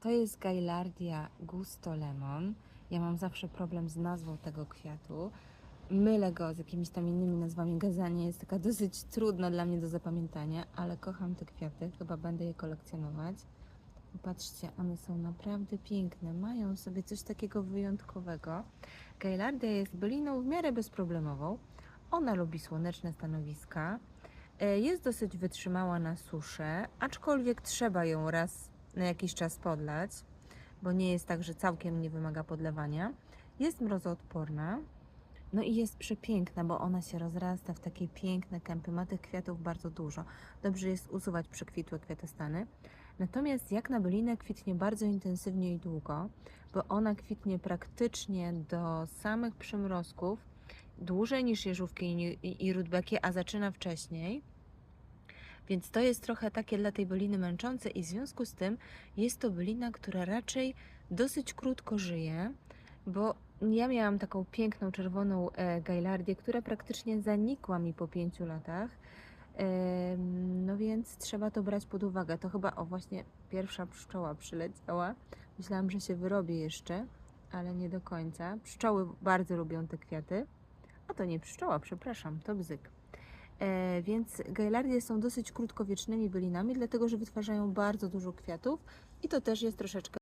To jest Gaillardia Gusto Lemon. Ja mam zawsze problem z nazwą tego kwiatu. Mylę go z jakimiś tam innymi nazwami. Gazania jest taka dosyć trudna dla mnie do zapamiętania, ale kocham te kwiaty. Chyba będę je kolekcjonować. Patrzcie, one są naprawdę piękne. Mają sobie coś takiego wyjątkowego. Gaillardia jest byliną w miarę bezproblemową. Ona lubi słoneczne stanowiska. E, Jest dosyć wytrzymała na suszę, aczkolwiek trzeba ją raz na jakiś czas podlać, bo nie jest tak, że całkiem nie wymaga podlewania. Jest mrozoodporna. No i jest przepiękna, bo ona się rozrasta w takie piękne kępy. Ma tych kwiatów bardzo dużo. Dobrze jest usuwać przekwitłe kwiatostany. Natomiast jak na bylinę kwitnie bardzo intensywnie i długo, bo ona kwitnie praktycznie do samych przymrozków, dłużej niż jeżówki i, i, rudbeki, a zaczyna wcześniej. Więc to jest trochę takie dla tej byliny męczące i w związku z tym jest to bylina, która raczej dosyć krótko żyje, bo ja miałam taką piękną czerwoną e, gajlardię, która praktycznie zanikła mi po pięciu latach. No więc trzeba to brać pod uwagę. To chyba, o właśnie, pierwsza pszczoła przyleciała. Myślałam, że się wyrobię jeszcze, ale nie do końca. Pszczoły bardzo lubią te kwiaty. A to nie pszczoła, przepraszam, to bzyk. E, więc gajlardie są dosyć krótkowiecznymi bylinami, dlatego że wytwarzają bardzo dużo kwiatów i to też jest troszeczkę